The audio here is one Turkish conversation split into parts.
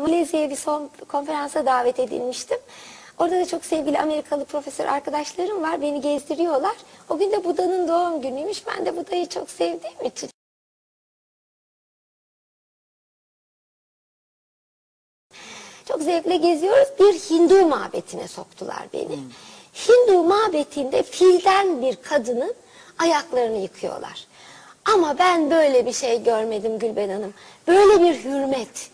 Malezya'ya bir son konferansa davet edilmiştim. Orada da çok sevgili Amerikalı profesör arkadaşlarım var. Beni gezdiriyorlar. O gün de Buda'nın doğum günüymüş. Ben de Buda'yı çok sevdiğim için. Çok zevkle geziyoruz. Bir Hindu mabetine soktular beni. Hindu mabetinde filden bir kadının ayaklarını yıkıyorlar. Ama ben böyle bir şey görmedim Gülben Hanım. Böyle bir hürmet,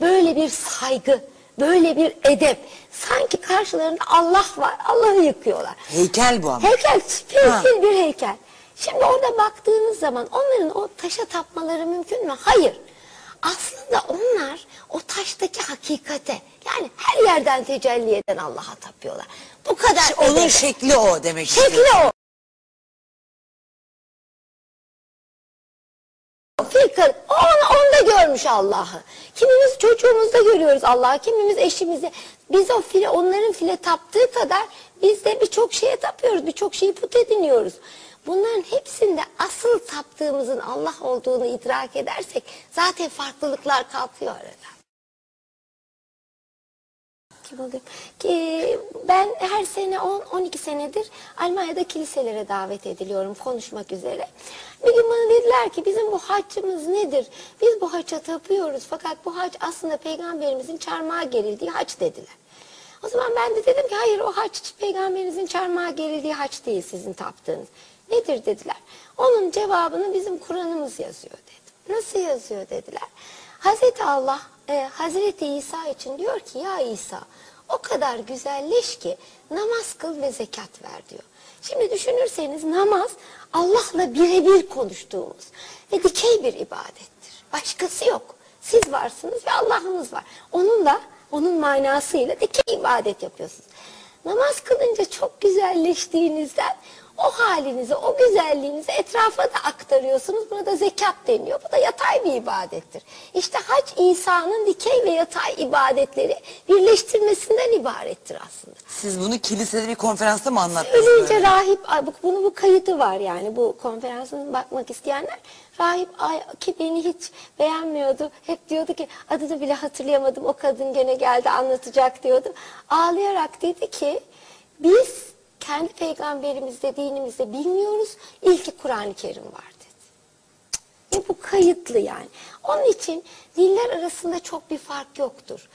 böyle bir saygı, böyle bir edep. Sanki karşılarında Allah var. Allah'ı yıkıyorlar. Heykel bu ama. Heykel, fil bir heykel. Şimdi orada baktığınız zaman onların o taşa tapmaları mümkün mü? Hayır. Aslında onlar o taştaki hakikate yani her yerden tecelli eden Allah'a tapıyorlar. Bu kadar Onun edebe. şekli o demek Şekli istiyorum. o. Fikir, onu, onda görmüş Allah'ı. Kimimiz çocuğumuzda görüyoruz Allah'ı, kimimiz eşimizde. Biz o file, onların file taptığı kadar biz de birçok şeye tapıyoruz, birçok şeyi put ediniyoruz. Bunların hepsinde asıl taptığımızın Allah olduğunu idrak edersek zaten farklılıklar kalkıyor arada. Kim olayım? Ki ben her sene 10-12 senedir Almanya'da kiliselere davet ediliyorum konuşmak üzere. Bir gün bana dediler ki bizim bu haccımız nedir? Biz bu haça tapıyoruz fakat bu hac aslında peygamberimizin çarmıha gerildiği haç dediler. O zaman ben de dedim ki hayır o haç peygamberinizin çarmıha gerildiği haç değil sizin taptığınız. Nedir dediler. Onun cevabını bizim Kur'an'ımız yazıyor dedim. Nasıl yazıyor dediler. Hazreti Allah e, Hazreti İsa için diyor ki ya İsa o kadar güzelleş ki namaz kıl ve zekat ver diyor. Şimdi düşünürseniz namaz Allah'la birebir konuştuğumuz ve dikey bir ibadettir. Başkası yok. Siz varsınız ve Allah'ınız var. Onunla, onun manasıyla dikey ibadet yapıyorsunuz. Namaz kılınca çok güzelleştiğinizden o halinizi, o güzelliğinizi etrafa da aktarıyorsunuz. Buna da zekat deniyor. Bu da yatay bir ibadettir. İşte hac İsa'nın dikey ve yatay ibadetleri birleştirmesinden ibarettir aslında. Siz bunu kilisede bir konferansta mı anlattınız? Ölünce rahip, ay, bu- kayıtı var yani bu konferansın bakmak isteyenler. Rahip ay, ki beni hiç beğenmiyordu. Hep diyordu ki adını bile hatırlayamadım o kadın gene geldi anlatacak diyordu. Ağlayarak dedi ki biz kendi peygamberimizde dinimizde bilmiyoruz. İlki Kur'an-ı Kerim var dedi. Ve bu kayıtlı yani. Onun için diller arasında çok bir fark yoktur.